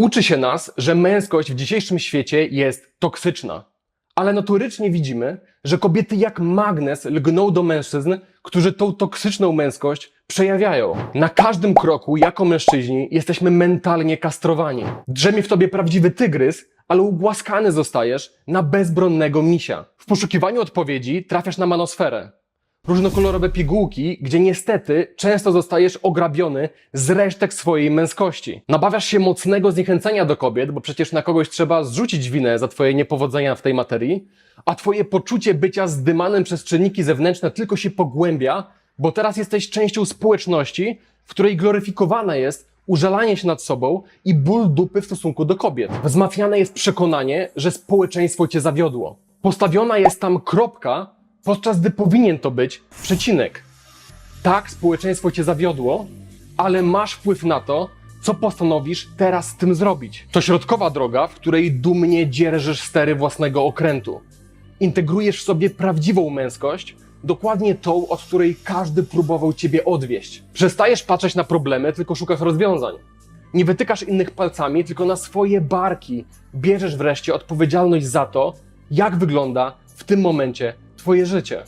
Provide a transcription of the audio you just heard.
Uczy się nas, że męskość w dzisiejszym świecie jest toksyczna. Ale notorycznie widzimy, że kobiety jak magnes lgną do mężczyzn, którzy tą toksyczną męskość przejawiają. Na każdym kroku, jako mężczyźni, jesteśmy mentalnie kastrowani. Drzemie w tobie prawdziwy tygrys, ale ugłaskany zostajesz na bezbronnego misia. W poszukiwaniu odpowiedzi trafiasz na manosferę. Różnokolorowe pigułki, gdzie niestety często zostajesz ograbiony z resztek swojej męskości. Nabawiasz się mocnego zniechęcenia do kobiet, bo przecież na kogoś trzeba zrzucić winę za twoje niepowodzenia w tej materii, a twoje poczucie bycia zdymanym przez czynniki zewnętrzne tylko się pogłębia, bo teraz jesteś częścią społeczności, w której gloryfikowane jest użalanie się nad sobą i ból dupy w stosunku do kobiet. Wzmacniane jest przekonanie, że społeczeństwo cię zawiodło. Postawiona jest tam kropka, podczas gdy powinien to być przecinek. Tak, społeczeństwo cię zawiodło, ale masz wpływ na to, co postanowisz teraz z tym zrobić. To środkowa droga, w której dumnie dzierżysz stery własnego okrętu. Integrujesz w sobie prawdziwą męskość, dokładnie tą, od której każdy próbował ciebie odwieść. Przestajesz patrzeć na problemy, tylko szukasz rozwiązań. Nie wytykasz innych palcami, tylko na swoje barki bierzesz wreszcie odpowiedzialność za to, jak wygląda w tym momencie Twoje życie.